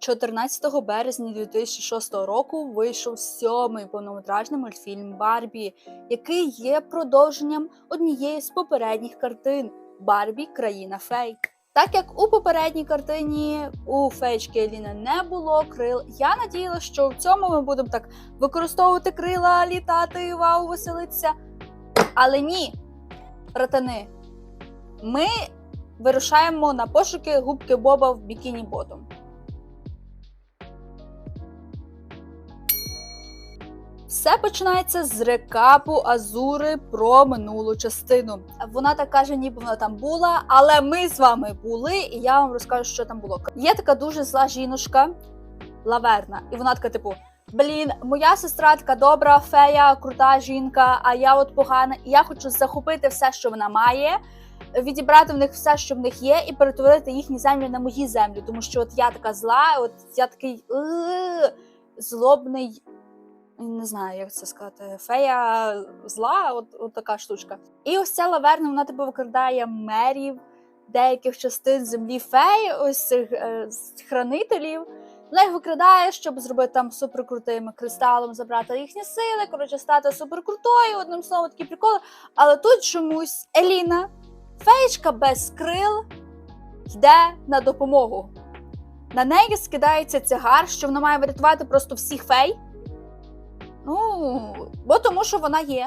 14 березня 2006 року вийшов сьомий повнометражний мультфільм Барбі, який є продовженням однієї з попередніх картин Барбі Країна Фей. Так як у попередній картині у феєчки Еліни не було крил, я надіялася, що в цьому ми будемо так використовувати крила, літати, вау, веселитися. Але ні, братани, ми вирушаємо на пошуки губки Боба в бікіні Ботом. Все починається з рекапу Азури про минулу частину. Вона так каже, ніби вона там була, але ми з вами були, і я вам розкажу, що там було. Є така дуже зла жіночка, лаверна, і вона така, типу. Блін, моя сестра така добра, фея, крута жінка, а я от погана, і я хочу захопити все, що вона має, відібрати в них все, що в них є, і перетворити їхні землі на мої землі. Тому що от я така зла, от я такий «Е, злобний, не знаю, як це сказати, фея зла, от, от така штучка. І ось ця лаверна, вона типу викрадає мерів деяких частин землі фей, ось цих е, хранителів. Вона їх викрадає, щоб зробити там суперкрутими кристалом, забрати їхні сили, коротше, стати суперкрутою, одним словом, такі приколи. Але тут чомусь Еліна, феєчка без крил, йде на допомогу. На неї скидається тягар, що вона має врятувати просто всіх фей. Ну, бо тому що вона є.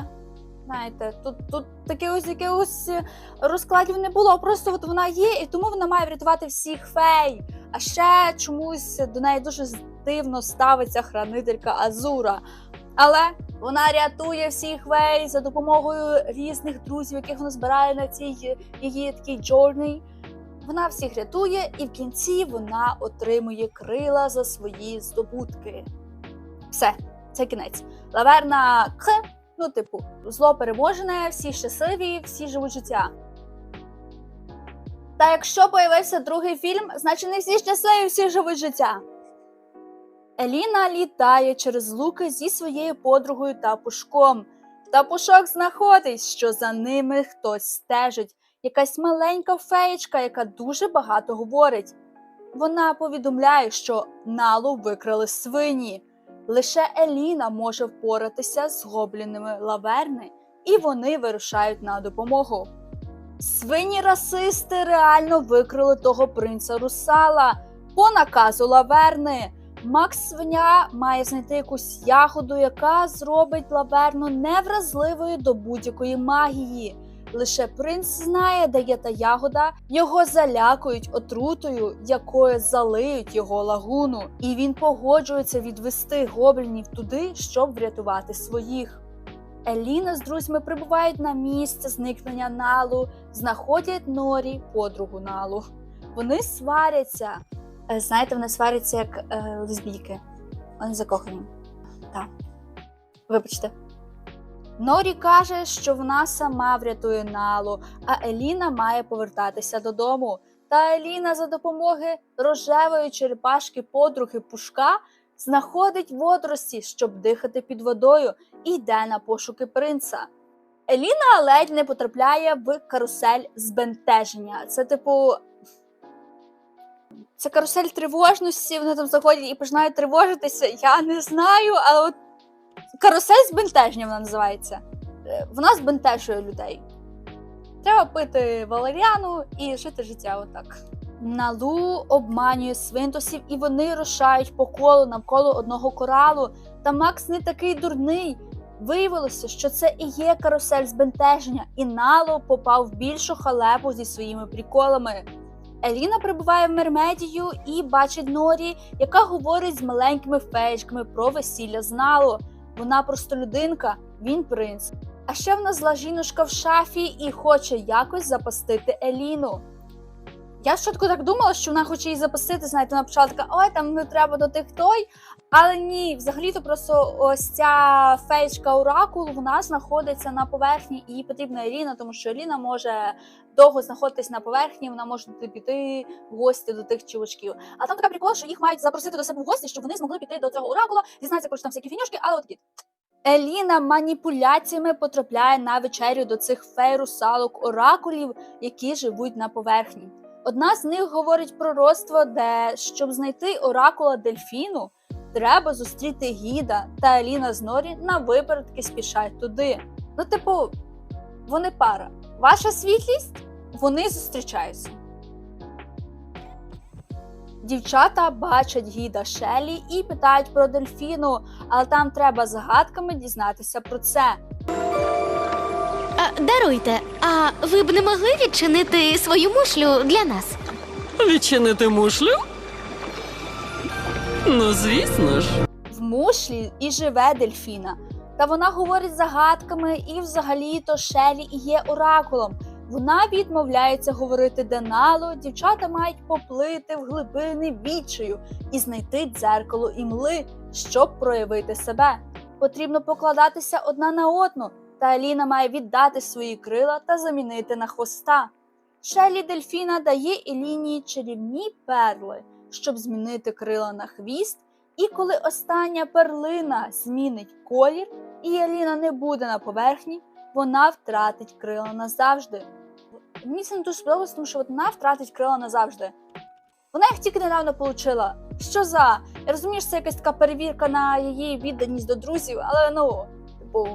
Знаєте, тут, тут таких якихось е, розкладів не було, просто от вона є, і тому вона має врятувати всіх фей. А ще чомусь до неї дуже дивно ставиться хранителька Азура. Але вона рятує всіх фей за допомогою різних друзів, яких вона збирає на цій е, її такій джорні. Вона всіх рятує, і в кінці вона отримує крила за свої здобутки. Все, це кінець. Лаверна К, ну, типу, зло переможене, всі щасливі, всі живуть життя. Та якщо появився другий фільм, значить не всі щасливі, всі живуть життя. Еліна літає через луки зі своєю подругою та пушком. Та пушок знаходить, що за ними хтось стежить, якась маленька феєчка, яка дуже багато говорить. Вона повідомляє, що налу викрали свині. Лише Еліна може впоратися з гоблінами лаверни, і вони вирушають на допомогу. Свині расисти реально викрили того принца русала по наказу лаверни. Макс свиня має знайти якусь ягоду, яка зробить лаверну невразливою до будь-якої магії. Лише принц знає, де є та ягода, його залякують отрутою, якою залиють його лагуну, і він погоджується відвести гоблінів туди, щоб врятувати своїх. Еліна з друзями прибувають на місце зникнення налу, знаходять Норі, подругу налу. Вони сваряться. Е, Знаєте, вони сваряться як е, лесбійки. Вони закохані. Так. Вибачте. Норі каже, що вона сама врятує Налу, а Еліна має повертатися додому. Та Еліна за допомоги рожевої черепашки подруги Пушка знаходить водорості, щоб дихати під водою, і йде на пошуки принца. Еліна ледь не потрапляє в карусель збентеження. Це типу. Це карусель тривожності, вони там заходять і починають тривожитися. Я не знаю, але от карусель збентеження вона називається. Е, Вона збентежує людей. Треба пити валеріану і жити життя отак. Налу обманює свинтусів, і вони рушають по колу навколо одного коралу. Та Макс не такий дурний. Виявилося, що це і є карусель збентеження, і Нало попав в більшу халепу зі своїми приколами. Еліна прибуває в Мермедію і бачить Норі, яка говорить з маленькими феєчками про весілля з Нало. Вона просто людинка, він принц. А ще вона зла жіночка в шафі і хоче якось запастити Еліну. Я спочатку так думала, що вона хоче її запустити, знаєте, вона почала така, ой, там не треба до тих той. Але ні, взагалі-то просто ось ця феєчка Оракул, вона знаходиться на поверхні, і їй потрібна Еліна, тому що Еліна може довго знаходитись на поверхні, вона може піти в гості до тих чувачків. А там така прикол, що їх мають запросити до себе в гості, щоб вони змогли піти до цього оракула, дізнатися, коротше, там всякі фінюшки, але от. Еліна маніпуляціями потрапляє на вечерю до цих фей русалок оракулів, які живуть на поверхні. Одна з них говорить пророцтво, де щоб знайти оракула дельфіну, треба зустріти гіда та Аліна з Норі на випередки спішать туди. Ну, типу, вони пара. Ваша світлість? Вони зустрічаються. Дівчата бачать гіда Шелі і питають про дельфіну, але там треба загадками дізнатися про це. А, даруйте, а ви б не могли відчинити свою мушлю для нас? Відчинити мушлю? Ну, звісно ж. В мушлі і живе дельфіна. Та вона говорить загадками, і взагалі-то Шелі і є оракулом. Вона відмовляється говорити Денало, дівчата мають поплити в глибини відчаю і знайти дзеркало імли, щоб проявити себе. Потрібно покладатися одна на одну, та Аліна має віддати свої крила та замінити на хвоста. Шелі Дельфіна дає Еліні чарівні перли, щоб змінити крила на хвіст. І коли остання перлина змінить колір, і Аліна не буде на поверхні, вона втратить крила назавжди. Мені це не дуже сподобалось, тому що от вона втратить крила назавжди. Вона їх тільки недавно отримала. Що за? Я розумію, що це якась така перевірка на її відданість до друзів, але ну, типу,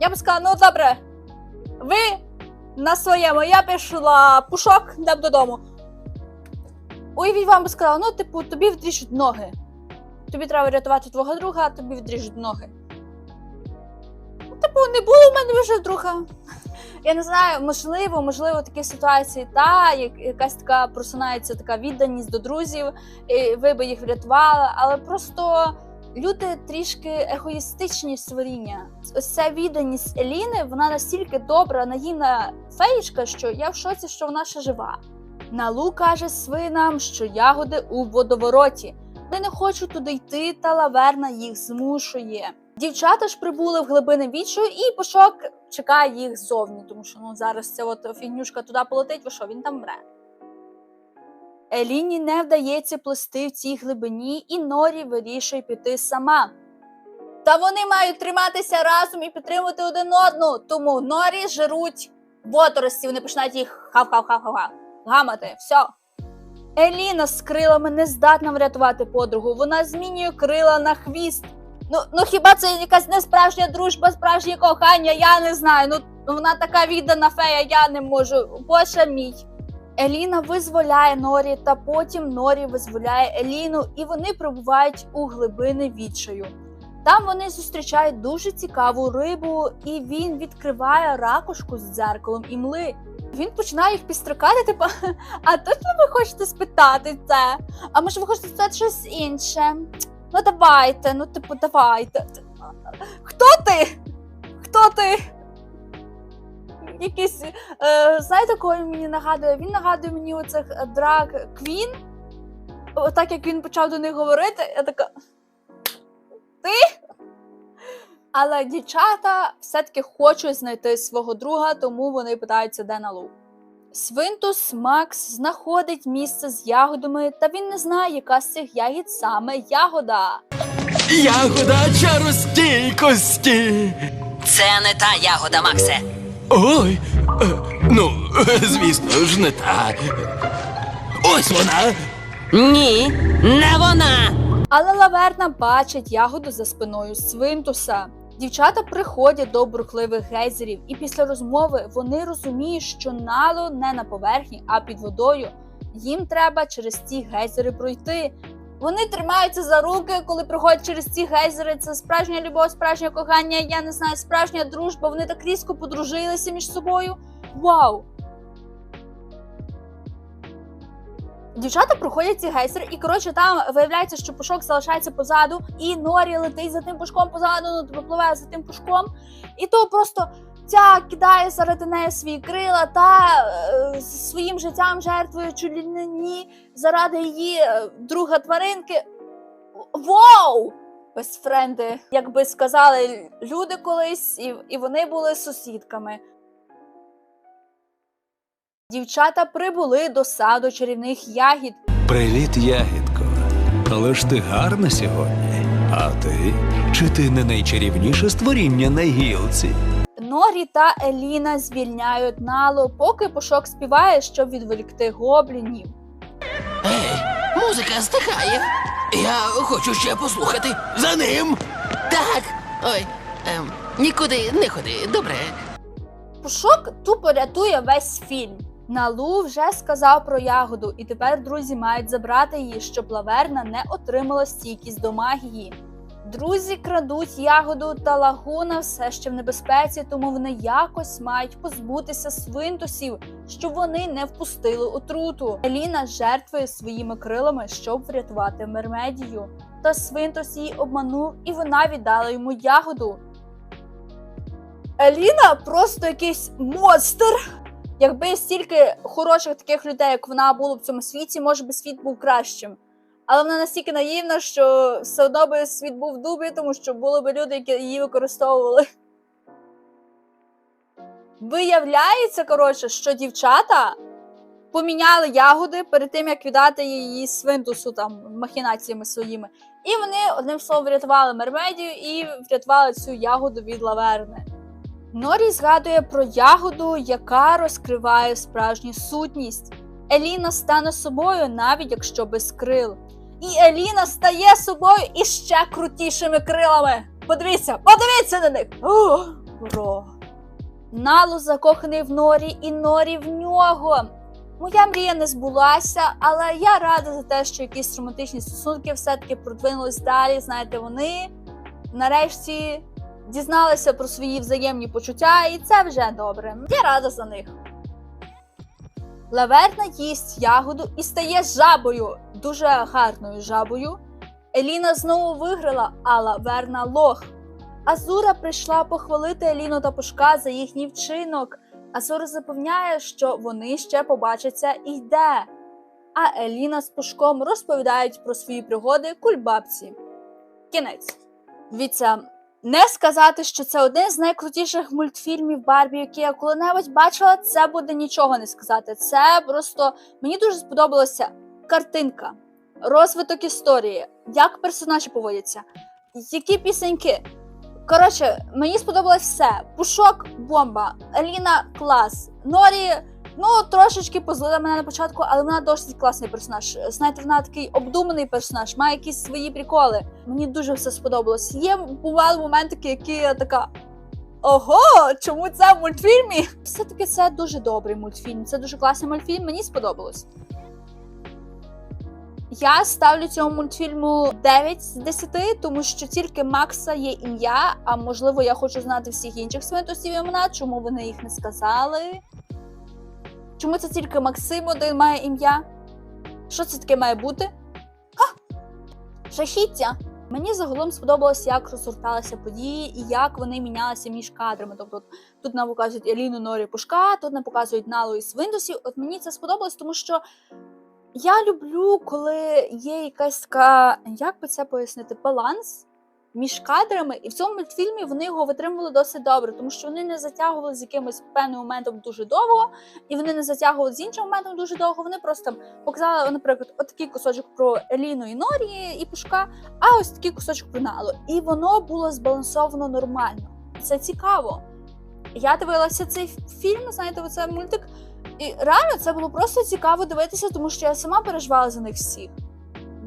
я би сказала, ну добре, ви на своєму, я пішла пушок, йдемо додому. Уявіть вам би сказала, ну, типу, тобі відріжуть ноги. Тобі треба рятувати твого друга, а тобі відріжуть ноги. Ну, типу, не було в мене вже друга. Я не знаю, можливо, можливо, такі ситуації, та якась така просунається така відданість до друзів, і ви би їх врятували, але просто люди трішки егоїстичні створіння. Ось відданість Еліни, вона настільки добра, наївна феєчка, що я в шоці, що вона ще жива. Налу каже свинам, що ягоди у водовороті. Вони не хочуть туди йти, та лаверна їх змушує. Дівчата ж прибули в глибини відчаю, і пошок чекає їх ззовні, тому що ну зараз ця от фігнюшка туди полетить, ви що він там мре. Еліні не вдається плести в цій глибині, і Норі вирішує піти сама. Та вони мають триматися разом і підтримувати один одну, тому Норі жируть водорості, вони починають їх хав-хав-хав-хав гамати. Все. Еліна з крилами не здатна врятувати подругу. Вона змінює крила на хвіст. Ну, ну хіба це якась не справжня дружба, справжнє кохання? Я не знаю. Ну вона така віддана фея, я не можу. Боже мій. Еліна визволяє Норі, та потім Норі визволяє Еліну, і вони прибувають у глибини відчаю. Там вони зустрічають дуже цікаву рибу, і він відкриває ракушку з дзеркалом імли. Він починає їх підстрокати, типу, а точно ви хочете спитати це? А може ви хочете спитати щось інше? Ну давайте, ну типу, давайте. Хто ти? Хто ти? Якийсь, е, знаєте, кого він мені нагадує? Він нагадує мені оцих е, драг Квін. Так як він почав до них говорити, я така. Ти? Але дівчата все-таки хочуть знайти свого друга, тому вони питаються, де Налу. Свинтус Макс знаходить місце з ягодами, та він не знає, яка з цих ягід саме ягода. Ягода чаростійкості. Це не та ягода, Максе. Ой. е, Ну, е, звісно ж, не та. Ось вона. Ні, не вона. Але Лаверна бачить ягоду за спиною Свинтуса. Дівчата приходять до бурхливих гейзерів, і після розмови вони розуміють, що нало не на поверхні, а під водою. Їм треба через ці гейзери пройти. Вони тримаються за руки, коли приходять через ці гейзери. Це справжня любов, справжнє кохання, я не знаю, справжня дружба. Вони так різко подружилися між собою. Вау! Дівчата проходять ці гейсери, і коротше там виявляється, що пушок залишається позаду, і Норі летить за тим пушком позаду, ну тобто за тим пушком, і то просто ця кидає заради неї свої крила та е, своїм життям жертвує чуліні заради її е, друга тваринки. Вау! Бестфренди, як би сказали люди колись, і, і вони були сусідками. Дівчата прибули до саду чарівних ягід. Привіт, ягідко. Але ж ти гарна сьогодні. А ти? Чи ти не найчарівніше створіння на гілці? Норі та Еліна звільняють Налу, поки Пушок співає, щоб відволікти гоблінів. Ей, музика стихає. Я хочу ще послухати. За ним. Так. Ой, ем, нікуди не ходи, добре. Пушок тупо рятує весь фільм. Налу вже сказав про ягоду, і тепер друзі мають забрати її, щоб лаверна не отримала стійкість до магії. Друзі крадуть ягоду та лагуна все ще в небезпеці, тому вони якось мають позбутися свинтусів, щоб вони не впустили отруту. Еліна жертвує своїми крилами, щоб врятувати мермедію. Та свинтус її обманув, і вона віддала йому ягоду. Еліна просто якийсь монстр. Якби стільки хороших таких людей, як вона було в цьому світі, може би світ був кращим. Але вона настільки наївна, що все одно би світ був дубі, тому що були б люди, які її використовували. Виявляється, коротше, що дівчата поміняли ягоди перед тим, як віддати її свинтусу там махінаціями своїми. І вони одним словом врятували мермедію і врятували цю ягоду від лаверни. Норі згадує про ягоду, яка розкриває справжню сутність. Еліна стане собою, навіть якщо без крил. І Еліна стає собою іще крутішими крилами. Подивіться, подивіться на них! О. Налу закоханий в Норі, і Норі в нього. Моя мрія не збулася, але я рада за те, що якісь романтичні стосунки все-таки продвинулись далі. Знаєте, вони нарешті дізналися про свої взаємні почуття, і це вже добре. Я рада за них. Лаверна їсть ягоду і стає жабою, дуже гарною жабою. Еліна знову виграла, а Лаверна лох. Азура прийшла похвалити Еліну та Пушка за їхній вчинок. Азура запевняє, що вони ще побачаться і йде. А Еліна з Пушком розповідають про свої пригоди кульбабці. Кінець. Дивіться, не сказати, що це один з найкрутіших мультфільмів Барбі, які я коли-небудь бачила, це буде нічого не сказати. Це просто мені дуже сподобалася картинка, розвиток історії, як персонажі поводяться, які пісеньки. Коротше, мені сподобалось все. Пушок бомба, Еліна клас, Норі. Ну, трошечки позлила мене на початку, але вона досить класний персонаж. Знаєте, вона такий обдуманий персонаж, має якісь свої приколи. Мені дуже все сподобалось. Є бували моментики, які я така. Ого, чому це в мультфільмі? Все-таки це дуже добрий мультфільм. Це дуже класний мультфільм. Мені сподобалось. Я ставлю цьому мультфільму 9 з 10, тому що тільки Макса є ім'я, а можливо, я хочу знати всіх інших свинтусів імена, чому вони їх не сказали. Чому це тільки Максим один має ім'я? Що це таке має бути? А! Жахіття! Мені загалом сподобалось, як розгорталися події і як вони мінялися між кадрами. Тобто тут нам показують Еліну Норі Пушка, тут нам показують Налу із Виндосів. От мені це сподобалось, тому що я люблю, коли є якась така, як би це пояснити, баланс між кадрами, і в цьому мультфільмі вони його витримували досить добре, тому що вони не затягували з якимось певним моментом дуже довго, і вони не затягували з іншим моментом дуже довго. Вони просто показали, наприклад, отакий кусочок про Еліну і Норі і Пушка, а ось такий кусочок про Налу. І воно було збалансовано нормально. Це цікаво. Я дивилася цей фільм, знаєте, оце мультик. І реально це було просто цікаво дивитися, тому що я сама переживала за них всіх.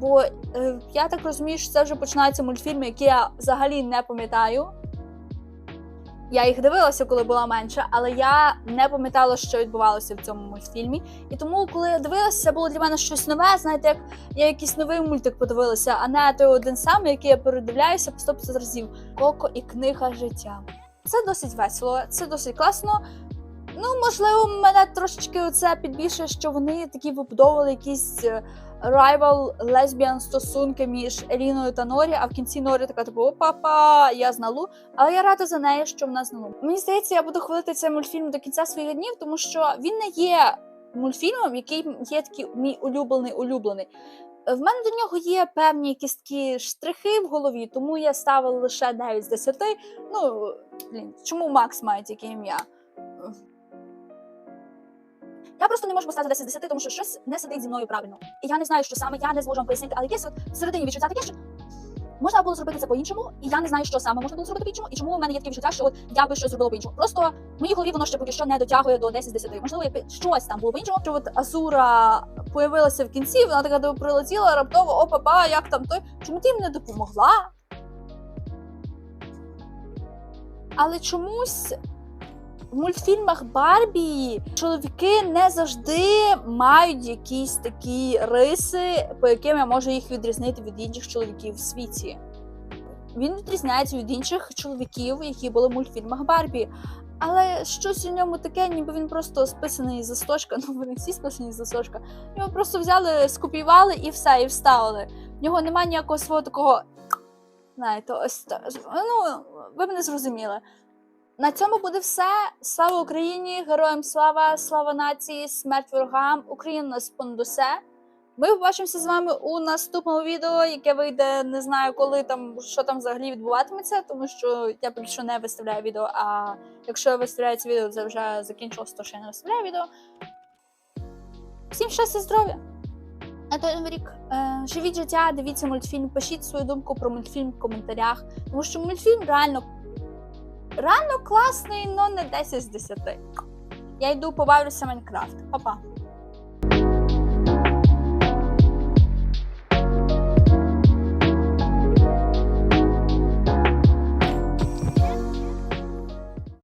Бо е, я так розумію, що це вже починаються мультфільми, які я взагалі не пам'ятаю. Я їх дивилася, коли була менша, але я не пам'ятала, що відбувалося в цьому мультфільмі. І тому, коли я дивилася, це було для мене щось нове. Знаєте, як я якийсь новий мультик подивилася, а не той один самий, який я передивляюся по 150 разів. Коко і книга життя. Це досить весело, це досить класно. Ну, можливо, мене трошечки оце підбільшує, що вони такі вибудовували якісь райвал лесбіан стосунки між Еліною та Норі, а в кінці Норі така типу опа-па, я зналу. Але я рада за неї, що вона зналу. Мені здається, я буду хвалити цей мультфільм до кінця своїх днів, тому що він не є мультфільмом, який є такий мій улюблений улюблений. В мене до нього є певні якісь такі штрихи в голові, тому я ставила лише 9 з 10. Ну, блін, чому Макс має таке ім'я? Я просто не можу поставити 10 з 10, тому що щось не сидить зі мною правильно. І я не знаю, що саме, я не зможу вам пояснити, але якесь от всередині відчуття таке, що Можна було зробити це по-іншому, і я не знаю, що саме можна було зробити по-іншому, і чому у мене є таке відчуття, що от я би щось зробила по-іншому. Просто в моїй голові воно ще поки що не дотягує до 10 з 10. Можливо, якби щось там було по-іншому. Що от Азура появилася в кінці, вона така прилетіла раптово, о, папа, як там той. Чому ти їм не допомогла? Але чомусь в мультфільмах Барбі чоловіки не завжди мають якісь такі риси, по яким я можу їх відрізнити від інших чоловіків в світі. Він відрізняється від інших чоловіків, які були в мультфільмах Барбі. Але щось у ньому таке, ніби він просто списаний з листочка. Ну, вони всі списані з листочка. Його просто взяли, скопіювали і все, і вставили. В нього немає ніякого свого такого. Знаєте, ось ну, ви мене зрозуміли. На цьому буде все. Слава Україні! Героям слава, слава нації, смерть ворогам, Україна нас понад. Ми побачимося з вами у наступному відео, яке вийде не знаю коли там, що там взагалі відбуватиметься, тому що я поки що не виставляю відео. А якщо я виставляю це відео, це вже закінчилось, то я не виставляю відео. Всім щастя, здоров'я! На той новий рік. Е, живіть життя, дивіться мультфільм, пишіть свою думку про мультфільм в коментарях, тому що мультфільм реально реально класний, але не 10 з 10. Я йду побавлюся в Майнкрафт. Па-па.